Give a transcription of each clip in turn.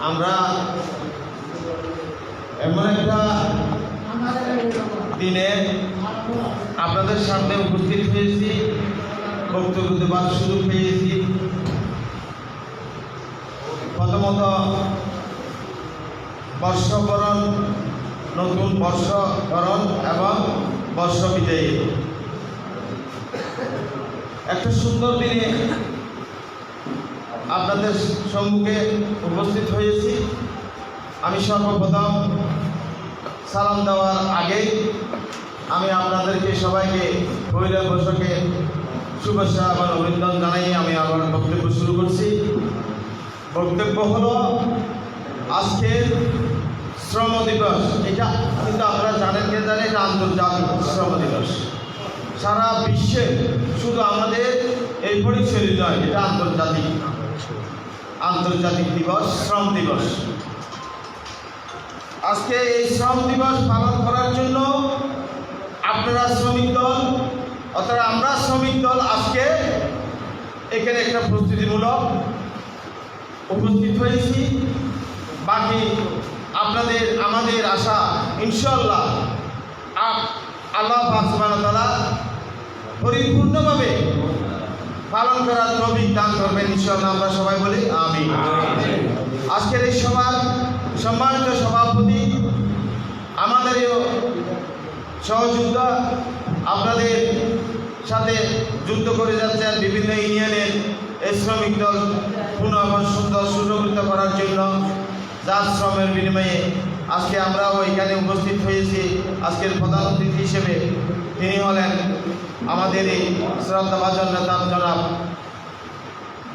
আমরা এমন একটা দিনে আপনাদের সামনে উপস্থিত হয়েছি, বক্তব্য দেওয়ার সুযোগ পেয়েছি। প্রথমত, বর্ষবরণ, নতুন বর্ষবরণ এবং বর্ষ বিজয়ী একটা সুন্দর দিনে আপনাদের সম্মুখে উপস্থিত হয়েছি। আমি সর্বপ্রথম সালাম দেওয়ার আগেই আমি আপনাদেরকে সবাইকে পয়লা বৈশাখে শুভেচ্ছা এবং অভিনন্দন জানাই। আমি আমার বক্তব্য শুরু করছি। বক্তব্য হলো আজকের শ্রম দিবস। এটা কিন্তু আপনারা জানেন কে জানেন এটা আন্তর্জাতিক শ্রম দিবস। সারা বিশ্বে শুধু আমাদের এই পরিচয় নয়, এটা আন্তর্জাতিক। আন্তর্জাতিক দিবস, শ্রম দিবস। আজকে এই শ্রম দিবস পালন করার জন্য আপনারা শ্রমিক দল, অর্থাৎ আমরা শ্রমিক দল আজকে এখানে একটা প্রস্তুতিমূলক উপস্থিত হয়েছি। বাকি আপনাদের, আমাদের আশা ইনশাল্লাহ আল্লাহ তালা পরিপূর্ণভাবে পালন করার তৌফিক দান করবেন ইনশাল্লাহ আমরা সবাই বলি আমি আজকের এই সভার সম্মানিত সভাপতি আমাদের সহযোদ্ধা আপনাদের সাথে যুদ্ধ করে যাচ্ছেন বিভিন্ন ইউনিয়নের এই শ্রমিক দল পুনঃ সুন্দর সুরক্ষিত করার জন্য। যার শ্রমের বিনিময়ে আজকে আমরাও এখানে উপস্থিত হয়েছি। আজকের প্রধান অতিথি হিসেবে তিনি হলেন আমাদের এই শ্রদ্ধাভাজন নেতা জনাব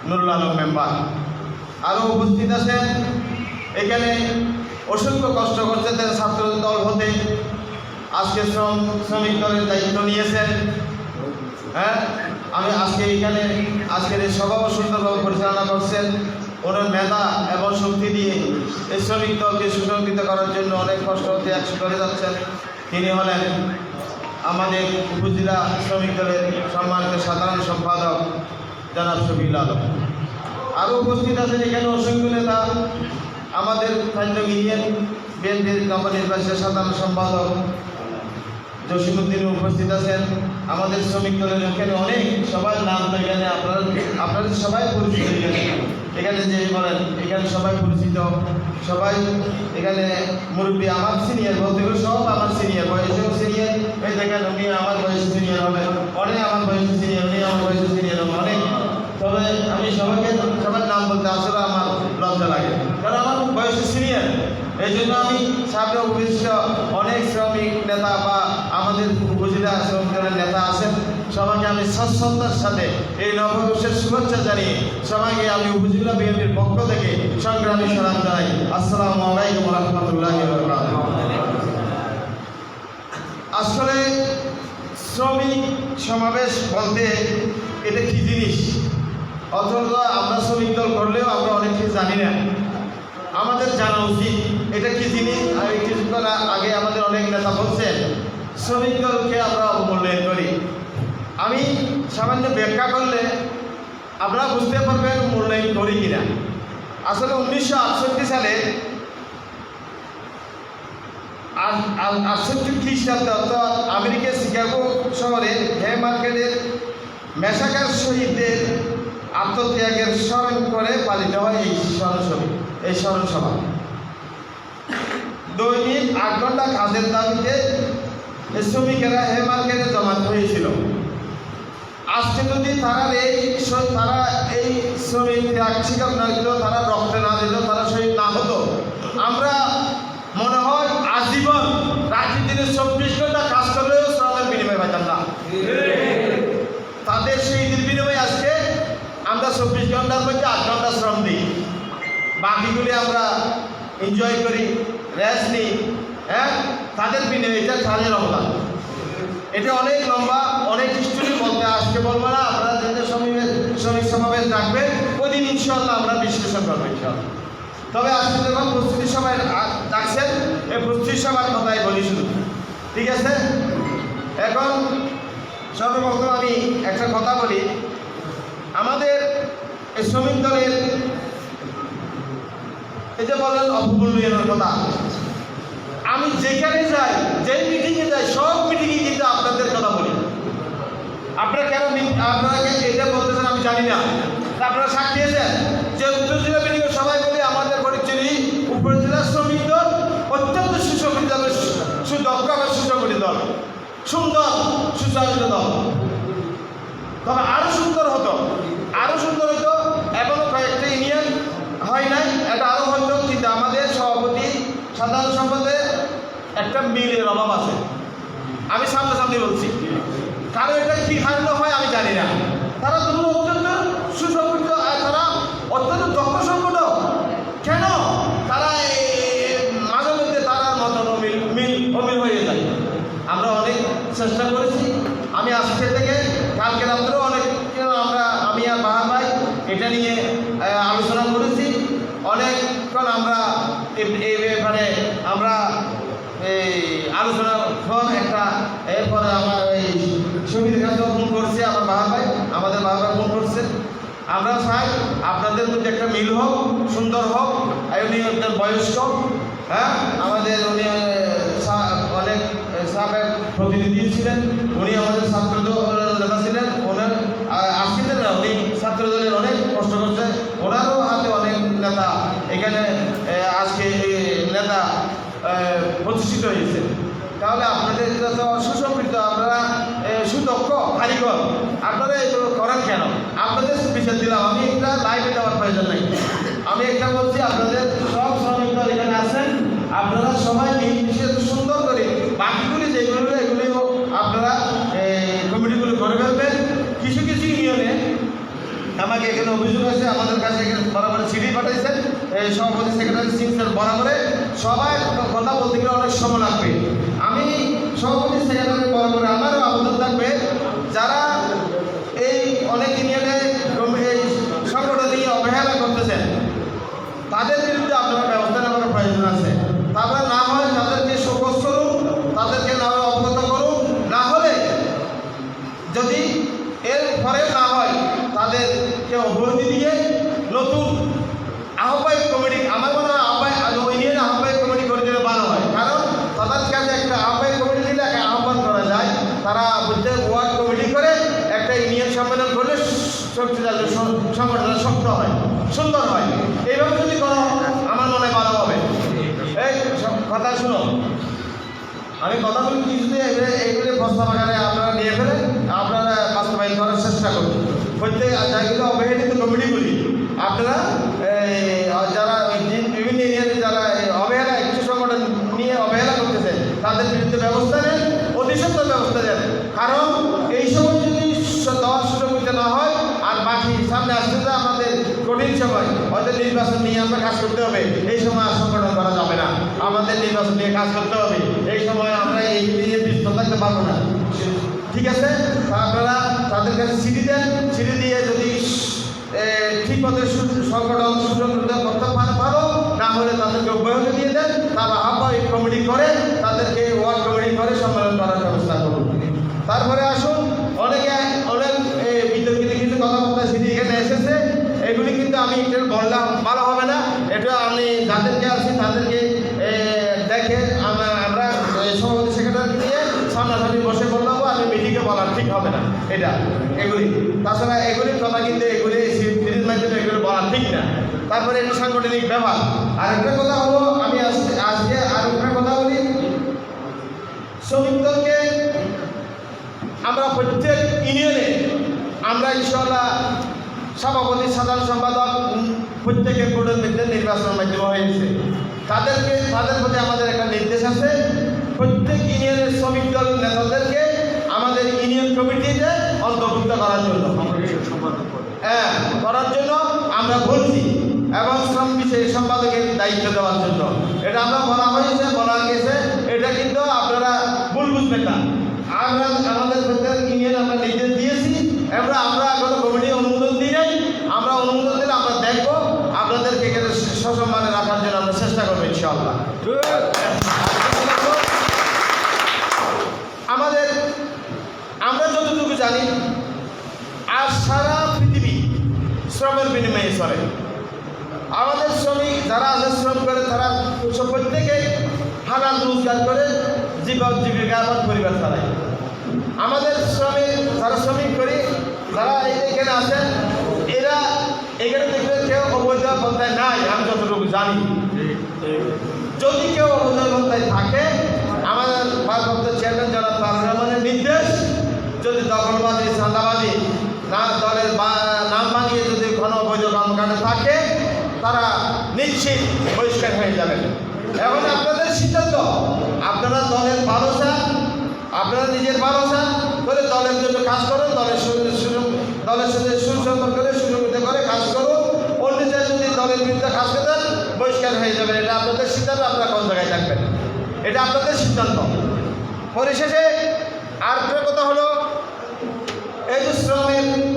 নুরুল আলম মেম্বার। আরও উপস্থিত আছেন। এখানে অসংখ্য কষ্ট করছেন ছাত্র দল হতে। আজকে শ্রম শ্রমিক দলের দায়িত্ব নিয়েছেন। হ্যাঁ? আমি আজকে এখানে আজকের এই সভাও সুন্দরভাবে পরিচালনা করছেন। ওনার মেধা এবং শক্তি দিয়ে এই শ্রমিক দলকে সুসংগঠিত করার জন্য অনেক কষ্ট ত্যাগ করে যাচ্ছেন। তিনি হলেন আমাদের উপজেলা শ্রমিক দলের সম্মানিত সাধারণ সম্পাদক জনাব শফিল আলম। আরও উপস্থিত আছেন এখানে অসংখ্য নেতা, আমাদের খাদ্য ইউনিয়ন বিএনপির নবনির্বাচিত সাধারণ সম্পাদক জসিমুদ্দিন উপস্থিত আছেন। আমাদের শ্রমিক দলের এখানে অনেক সবার নাম তো এখানে আপনারা আপনাদের সবাই পরিচিত এখানে যে বলেন, এখানে সবাই পরিচিত। সবাই এখানে মুরব্বী আমার সিনিয়র বলতে গেলে সব আমার সিনিয়র বয়সেও সিনিয়র এই দেখেন উনি আমার বয়সে সিনিয়র হবে, অনেক আমার বয়সে সিনিয়র উনি আমার বয়সে সিনিয়র হবে, অনেক। তবে আমি সবাইকে, সবার নাম বলতে আসলে আমার লজ্জা লাগে, কারণ আমার বয়সে সিনিয়র এই জন্য আমি সামনে উপবিষ্ট অনেক শ্রমিক নেতা বা আমাদের উপজেলা শ্রমিক নেতা আছেন সবাইকে আমি সচ্ছলতার সাথে এই নববর্ষের শুভেচ্ছা জানিয়ে সবাইকে আমি উপজেলা বিএনপির পক্ষ থেকে সংগ্রামী সালাম জানাই। আসসালামু আলাইকুম রহমতুল্লাহ আসলে শ্রমিক সমাবেশ বলতে এটা কি জিনিস? অথচ আমরা শ্রমিক দল করলেও আমরা অনেক কিছু জানি না। আমাদের জানা উচিত এটা কি জিনিস? কিছুক্ষণ আগে আমাদের অনেক নেতা বলছেন, শ্রমিক দলকে আমরা অবমূল্যায়ন করি। আমি সামান্য ব্যাখ্যা করলে আপনারা বুঝতে পারবেন মূল্যায়ন করি কিনা। আসলে উনিশশো আটষট্টি সালে আট- আট- আটষট্টি খ্রিস্টাব্দে অর্থাৎ আমেরিকার শিকাগো শহরে হে মার্কেটের মেশাকার শহীদদের আত্মত্যাগের স্মরণ করে পালিত হয় এই স্মরণসভা এই স্মরণসভা। দৈনিক আট ঘণ্টা কাজের দাবিতে শ্রমিকেরা হে মার্কেটে জমা হয়েছিল। আজকে যদি তারা এই তারা এই শ্রমিক ত্যাগ স্বীকার না দিত তারা রক্তে না দিত তারা শহীদ না হতো আমরা মনে হয় আজীবন রাত্রি দিনে চব্বিশ ঘণ্টা কাজ করলেও শ্রমের বিনিময় পাইতাম না। তাদের সেই দিন বিনিময়ে আজকে আমরা চব্বিশ ঘণ্টার মধ্যে আট ঘণ্টা শ্রম দিই। বাকিগুলি আমরা এনজয় করি রেস্ট নিই হ্যাঁ? তাদের বিনিময়ে এটা তাদের অবদান। এটা অনেক লম্বা, অনেক হিস্টোরি বলতে আজকে বলব না, আপনারা যেটা সমাবেশ শ্রমিক সমাবেশ ডাকবেন ওই দিন ইনশাল্লাহ আমরা বিশ্লেষণ করব তবে আজকে যখন প্রস্তুতি সভায় ডাকছেন, এই প্রস্তুতি সভার কথাই বলি শুধু। ঠিক আছে? এখন সর্বপ্রথম আমি একটা কথা বলি। আমাদের এই শ্রমিক দলের এই যে বলেন অপমূল্যায়নের কথা। আমি যেখানে যাই, যেই মিটিংয়ে যাই, সব মিটিংয়ে কিন্তু আপনাদের কথা বলি। আপনারা কেন আপনারা এটা বলতেছেন আমি জানি না। আপনারা সাক্ষী আছেন? যে উত্তর জেলা মিটিংয়ে সবাই বলি আমাদের ফটিকচুরি উপজেলা শ্রমিক দল, অত্যন্ত সুসংগঠিত সুদক্ষ এবং সুসংগঠিত দল, সুন্দর সুচালিত দল। তবে আরও সুন্দর হতো, আরও সুন্দর হতো এখনও কয়েকটা ইউনিয়ন হয় নাই, এটা আরও হতো, কিন্তু আমাদের সভাপতি, সাধারণ সম্পাদে একটা মিলের অভাব আছে। আমি সামনে সামনে বলছি কারণ এটা কি কারণে হয় আমি জানি না। তারা দুটো অত্যন্ত আর তারা অত্যন্ত দক্ষ সংগঠক কেন? তারা মাঝে মধ্যে তারা মতন অমিল, মিল, অমিল হয়ে যায়। আমরা অনেক চেষ্টা করেছি। আমি আজকে থেকে কালকে রাত্রেও অনেক, আমরা, আমি আর বাহার ভাই এটা নিয়ে আহ, আলোচনা করেছি অনেকক্ষণ আমরা এ- এই ব্যাপারে আমরা এই আলোচনা ফোন একটা এরপরে আমার এই ছবির কাছে ফোন করছে আমার বাবা ভাই আমাদের বাবা ভাই ফোন করছে আমরা চাই আপনাদের মধ্যে একটা মিল হোক, সুন্দর হোক, আর উনি একজন বয়স্ক হ্যাঁ? আমাদের উনি অনেক সাহেব প্রতিনিধি ছিলেন, উনি আমাদের ছাত্র নেতা ছিলেন, ওনার আসছিলেন না উনি ছাত্র দলের অনেক কষ্ট করছে, ওনারও হাতে অনেক নেতা। এখানে আজকে নেতা প্রতিষ্ঠিত হয়েছে। তাহলে আপনাদের তো সুসংকৃত আপনারা সুদক্ষ, কারিগর। আপনারা এগুলো করেন কেন? আপনাদের বিচার দিলাম, আমি এটা লাইভে দেওয়ার প্রয়োজন নাই। আমি একটা বলছি, আপনাদের সব শ্রমিক দল এখানে আছেন, আপনারা সবাই মিল মিশে সুন্দর করে বাকিগুলি যেগুলো, এগুলিও আপনারা কমিটিগুলো করে ফেলবেন। কিছু কিছু ইউনিয়নে আমাকে এখানে অভিযোগ আছে, আমাদের কাছে এখানে বরাবর চিঠি পাঠাইছেন সভাপতি সেক্রেটারি সিং স্যার বরাবরে। সবাই কথা বলতে গেলে অনেক সময় লাগবে। আমি সভাপতি সেক্রেটারি বরাবরে আমারও আবেদন থাকবে যারা এই অনেক ইউনিয়নে কমি- এই সংগঠন নিয়ে অবহেলা করতেছেন তাদের বিরুদ্ধে আপনারা ব্যবস্থা নেওয়ার প্রয়োজন আছে তারপরে না হয় তাদেরকে শোকস করুন তাদেরকে না হয় অবগত করুন না হলে যদি এর পরে না হয় তাদেরকে অব্যাহতি দিয়ে নতুন আহ্বায়ক কমিটি আমার মনে হয় আহ্বায়ক ইউনিয়ন আহ্বায়ক কমিটি করে দিলে ভালো হয় কারণ তাদের কাছে একটা আহ্বায়ক কমিটি দিলে একটা আহ্বান করা যায় তারা প্রত্যেক ওয়ার্ড কমিটি করে একটা ইউনিয়ন সম্মেলন করলে শক্তিশালী স- সংগঠনটা শক্ত হয়, সুন্দর হয়। এইভাবে যদি করো, আমার মনে ভালো হবে। এই কথা শুনো। আমি কথা বলি কিছুতে এইগুলি প্রস্তাব আকারে আপনারা নিয়ে ফেলে, আপনারা বাস্তবায়ন করার চেষ্টা করুন। প্রত্যেক যাইগুলো অবহেলিত কমিটিগুলি আপনারা সময় হয়তো নির্বাচন নিয়ে আমরা কাজ করতে হবে। এই সময় আর সংগঠন করা যাবে না। আমাদের নির্বাচন নিয়ে কাজ করতে হবে। এই সময় আমরা এই নিয়ে ব্যস্ত থাকতে পারব না। ঠিক আছে? আপনারা তাদের কাছে সিটি দেন। সিটি দিয়ে যদি ঠিক মতো সংগঠন সুসংগঠিত করতে পারে, না হলে তাদেরকে অব্যাহতি দিয়ে দেন। তারা আহ্বায়ক কমিটি করে তাদেরকে ওয়ার্ড কমিটি করে সম্মেলন করার ব্যবস্থা করুন। তারপরে আসুন অনেকে অনেক এ, বিতর্কিত কিছু কথাবার্তা সিটি এখানে এসেছে এগুলি কিন্তু আমি একটু বললাম ভালো হবে না এটা আমি যাদেরকে আছি তাদেরকে এ, দেখে আমরা আমরা এ, সভাপতি সেক্রেটারি দিয়ে সামনাসামনি বসে বললাম আমি মিটিংয়ে বলার, ঠিক হবে না। এটা এগুলি। তাছাড়া এগুলির কথা কিন্তু এগুলি মাধ্যমে এগুলি বলা ঠিক না। তারপরে এটা সাংগঠনিক ব্যাপার আর একটা কথা হলো, আমি আজকে আজকে আর একটা কথা বলি। শ্রমিক দলকে আমরা প্রত্যেক ইউনিয়নে আমরা ইনশাল্লাহ সভাপতি, সাধারণ সম্পাদক প্রত্যেকের বোর্ডের মধ্যে নির্বাচনের মাধ্যমে হয়েছে। তাদেরকে তাদের প্রতি আমাদের একটা নির্দেশ আছে। প্রত্যেক ইউনিয়নের শ্রমিক দল নেতাদেরকে আমাদের ইউনিয়ন কমিটিতে অন্তর্ভুক্ত করার জন্য। হ্যাঁ করার জন্য আমরা বলছি এবং শ্রম বিষয়ে সম্পাদকের দায়িত্ব দেওয়ার জন্য। এটা আমরা বলা হয়েছে, বলা গেছে। এটা কিন্তু আপনারা ভুল বুঝবেন না। আমরা আমাদের প্রত্যেক ইউনিয়ন আমরা নির্দেশ দিয়েছি। এবার আমরা এখনও কমিটি অনুমোদন দিই নাই। আমরা অনুমোদন দিলে আমরা দেখব। আপনাদেরকে এখানে সসম্মানে রাখার জন্য আমরা চেষ্টা করব ইনশাআল্লাহ আমাদের আমরা জানি আর সারা পৃথিবী শ্রমের বিনিময়ে চলে। আমাদের শ্রমিক যারা আছে, শ্রম করে তারা প্রত্যেকে হালাল রোজগার করে, জীবন জীবিকা আমার পরিবার চালায়। আমাদের শ্রমিক যারা শ্রমিক করি, যারা এখানে আছেন, এরা এখানে দেখবে কেউ অবৈধ পন্থায় নাই, আমি যতটুকু জানি। যদি কেউ অবৈধ পন্থায় থাকে, আমাদের ভারপ্রাপ্ত চেয়ারম্যান জনাব রহমানের নির্দেশ যদি দখলবাদী চাঁদাবাদী না দলের নাম ভাঙিয়ে যদি কোনো অবৈধ কর্মকাণ্ড থাকে, তারা নিশ্চিত বহিষ্কার হয়ে যাবেন এখন আপনাদের সিদ্ধান্ত, আপনারা দলের ভালো আপনারা নিজের ভালো করে দলের জন্য কাজ করুন, দলের সঙ্গে দলের সাথে সুসম্পর্ক করে সুযোগিতা করে কাজ করুন। অন্যটা যদি দলের বিরুদ্ধে কাজ করেন বহিষ্কার হয়ে যাবেন এটা আপনাদের সিদ্ধান্ত, আপনারা কোন জায়গায় থাকবেন? এটা আপনাদের সিদ্ধান্ত। পরিশেষে আর কথা হলো এই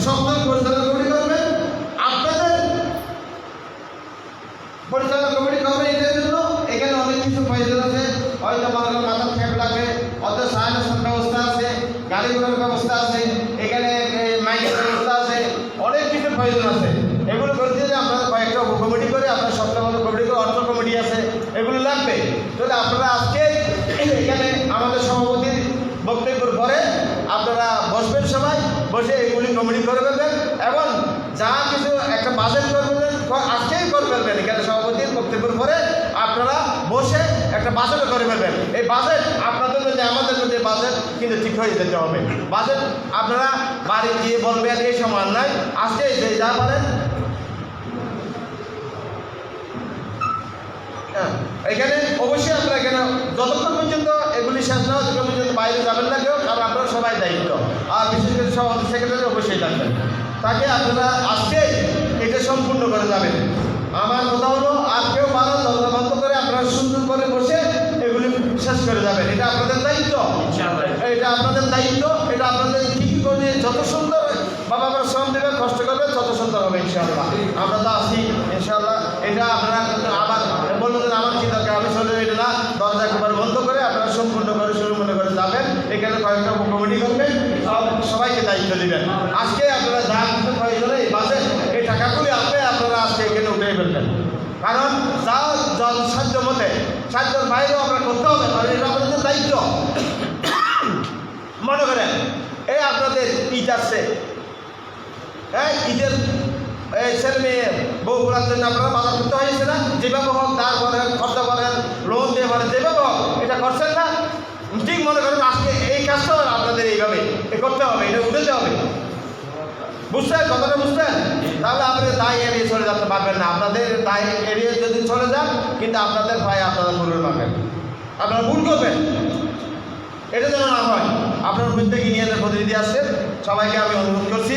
কমিটি করবেন সপ্তাহ পরিচালনা কমিটি করবেন আপনাদের পরিচালনা কমিটি করবে এটার জন্য এখানে অনেক কিছু প্রয়োজন আছে হয়তো মনে করেন মাথার ক্যাপ লাগবে অত সাহায্যের ব্যবস্থা আছে গাড়ি ঘোড়ার ব্যবস্থা আছে এখানে এ, মাইকের ব্যবস্থা আছে অনেক কিছু প্রয়োজন আছে এগুলো করতে যে আমরা কয়েকটা কমিটি করে আপনার সপ্তাহ কমিটি করে অর্থ কমিটি আছে এগুলো লাগবে তাহলে আপনারা আজকে এখানে আমাদের সভাপতির বক্তব্যের পরে আপনারা বসবেন সবাই বসে এগুলি কমিটি করে ফেলবেন এবং যা কিছু একটা বাজেট করে ফেলবেন আজকেই করে ফেলবেন এখানে সভাপতির বক্তব্যের পরে আপনারা বসে একটা বাজেট করে ফেলবেন। এই বাজেট আপনাদের মধ্যে আমাদের মধ্যে বাজেট কিন্তু ঠিক হয়ে যেতে হবে। বাজেট আপনারা বাড়ি গিয়ে বলবেন এই সমান নাই আজকে যে যা পারেন হ্যাঁ, এখানে অবশ্যই আপনারা এখানে যতক্ষণ পর্যন্ত এগুলি শেষ না ততক্ষণ পর্যন্ত বাইরে যাবেন না কেউ কারণ আপনারা সবাই দায়িত্ব। আর বিশেষ করে সভাপতি সেক্রেটারি অবশ্যই থাকবেন। তাকে আপনারা আজকে এটা সম্পূর্ণ করে যাবেন। আমার কথা হলো আর কেউ বারো দরজা বন্ধ করে আপনারা সুন্দর করে বসে এগুলি শেষ করে যাবেন। এটা আপনাদের দায়িত্ব। এটা আপনাদের দায়িত্ব। এটা আপনাদের ঠিক করে যত সুন্দর বাবা আমার শ্রম দেবেন কষ্ট করবে তত সুন্দর হবে ইনশাআল্লাহ। আমরা তো আছি ইনশাআল্লাহ। এটা আপনারা আবার বলবেন যে আমার কি দরকার আমি চলে এটা না। দরজা একবার বন্ধ করে আপনারা সম্পূর্ণ করে শুরু মনে করে যাবেন। এখানে কয়েকটা কমিটি করবেন সব- সবাইকে দায়িত্ব দিবেন। আজকে আপনারা যা প্রয়োজনে এই বাসে এই টাকাগুলি আপনি আপনারা আজকে এখানে উঠে ফেলবেন। কারণ যা যা সাধ্য মতে সাধ্যের বাইরেও আপনার করতে হবে কারণ এটা আপনাদের দায়িত্ব। মনে করেন এই আপনাদের ঈদ আসছে। হ্যাঁ ঈদের এই ছেলে মেয়ে বউ বউগুলার জন্য আপনারা বাজার করতে হয়েছে না? যেভাবে হোক দাঁড় করেন খরচা করেন লোন দিয়ে পারেন যেভাবে হোক, এটা করছেন না? ঠিক মনে করেন, আজকে এই কাজটা আপনাদের এইভাবে করতে হবে, এটা উঠেতে হবে। বুঝছেন কথাটা বুঝছেন তাহলে আপনাদের দায় এড়িয়ে চলে যেতে পারবেন না। আপনাদের দায় এড়িয়ে যদি চলে যান, কিন্তু আপনাদের ভয় আপনারা ভুল পাবেন আপনারা ভুল করবেন। এটা যেন না হয়। আপনার প্রত্যেক ইউনিয়নের প্রতিনিধি আসছেন সবাইকে আমি অনুরোধ করছি।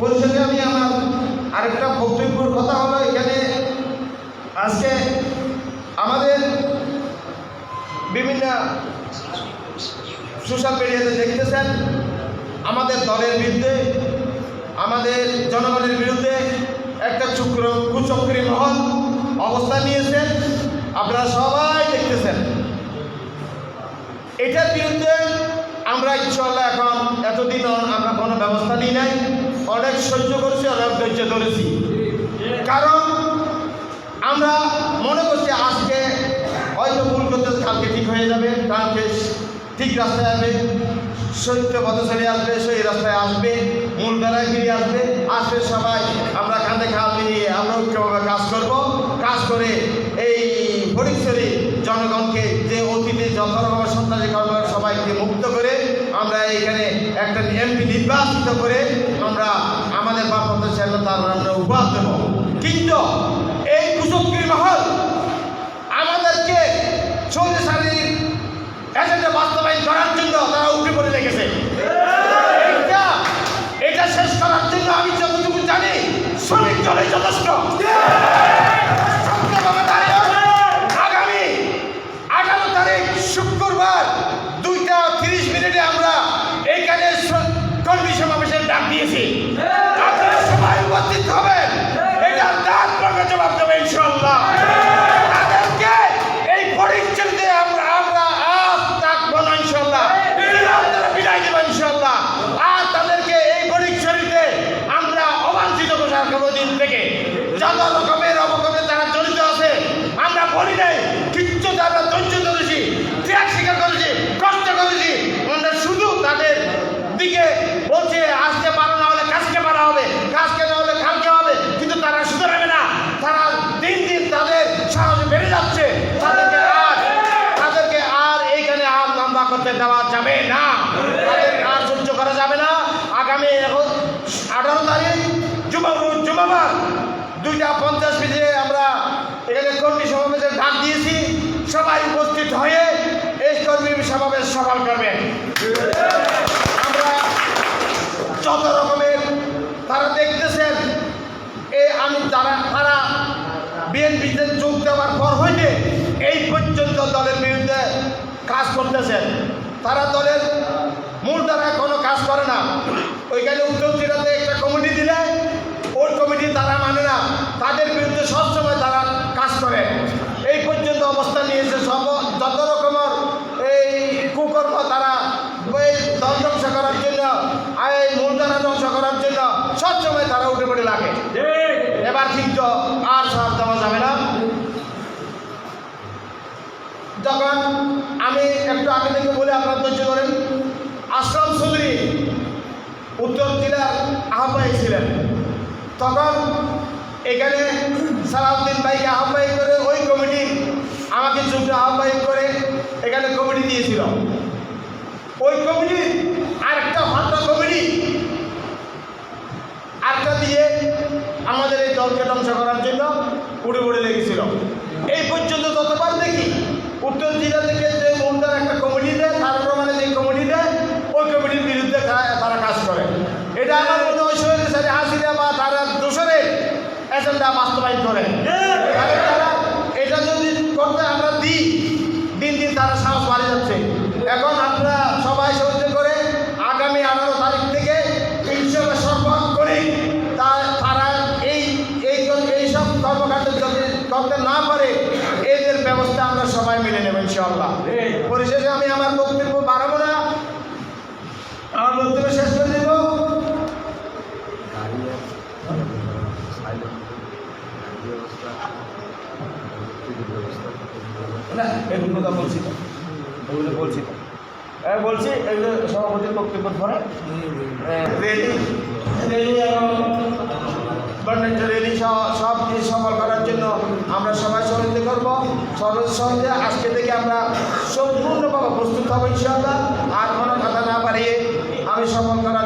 পরিশেষে আমি আমার আরেকটা বক্তব্যের কথা হলো এখানে। আজকে আমাদের বিভিন্ন সোশ্যাল মিডিয়াতে দেখতেছেন। আমাদের দলের বিরুদ্ধে আমাদের জনগণের বিরুদ্ধে একটা চক্র, কুচক্রী মহল অবস্থান নিয়েছেন। আপনারা সবাই দেখতেছেন। এটার বিরুদ্ধে আমরা ইনশাল্লাহ এখন এতদিন আমরা কোনো ব্যবস্থা নিই নাই। অনেক সহ্য করেছি, অনেক ধৈর্য ধরেছি। কারণ আমরা মনে করছি আজকে হয়তো ভুল করতে কালকে ঠিক হয়ে যাবে, কালকে ঠিক রাস্তায় আসবে। সত্য পথে চলে আসবে, সেই রাস্তায় আসবে, মূল ধারায় ফিরে আসবে আসবে সবাই। আমরা কাঁধে খাল মিলিয়ে আমরা ঐক্যভাবে কাজ করব। কাজ করে এই ফরিকছড়ি জনগণকে যে অতীতে যত রকমের সন্ত্রাসী কর্ম সবাইকে মুক্ত করে আমরা এখানে একটা এমপি নির্বাচিত করে আমরা আমাদের বাপমাতা চাইলে তার আমরা উপহার দেব। কিন্তু এই কুচক্রী মহল আমাদেরকে চল্লিশ শারীরিক এজেন্ডা বাস্তবায়ন করার জন্য তারা উঠে পড়ে লেগেছে এইটা এটা শেষ করার জন্য আমি যতটুকু জানি শ্রমিক দলে যথেষ্ট। দুইটা পঞ্চাশ মিনিটে আমরা এখানে কর্মী সমাবেশের ডাক দিয়েছি। সবাই উপস্থিত হয়ে এই কর্মী সমাবেশ সফল করবেন আমরা যত রকমের তারা দেখতেছেন, এই আমি তারা তারা বিএনপিতে যোগ দেওয়ার পর হইতে এই পর্যন্ত দলের বিরুদ্ধে কাজ করতেছেন। তারা দলের মূল দ্বারা কোনো কাজ করে না। ওইখানে উত্তর জেলাতে একটা কমিটি দিলে ওই কমিটি তারা মানে না তাদের বিরুদ্ধে সবসময় তারা কাজ করে। এই পর্যন্ত অবস্থান নিয়েছে। সব যত রকমের এই কুকর্ম তারা এই ধ্বংস করার জন্য, এই মূলধারা ধ্বংস করার জন্য সবসময় তারা উঠে পড়ে লাগে। এবার ঠিক কিন্তু আর সাথ দেওয়া যাবে না। যখন আমি একটু আগে থেকে বলে আপনার ধৈর্য করেন আশ্রম চৌধুরী উত্তর জেলার আহ্বায়ক ছিলেন। তখন এখানে সালাউদ্দিন ভাইকে আহ্বায়ক করে ওই কমিটি আমাকে যুক্ত আহ্বায়ক করে এখানে কমিটি দিয়েছিল। ওই কমিটি আরেকটা ভান্ড কমিটি, আরেকটা দিয়ে আমাদের এই দলকে ধ্বংস করার জন্য উড়ে উড়ে লেগেছিল। এই পর্যন্ত ততবার দেখি, উত্তর জেলা থেকে না এগুলো কথা বলছি না বলছি না বলছি এগুলো সভাপতির বক্তব্য পরে রেলি রেলি এবং বর্ণিত রেলি সব সফল করার জন্য আমরা সবাই সমিতি করব সরস সন্ধ্যে আজকে থেকে আমরা সম্পূর্ণভাবে প্রস্তুত হব ইনশাআল্লাহ আর কোনো কথা না পারিয়ে আমি সফল করার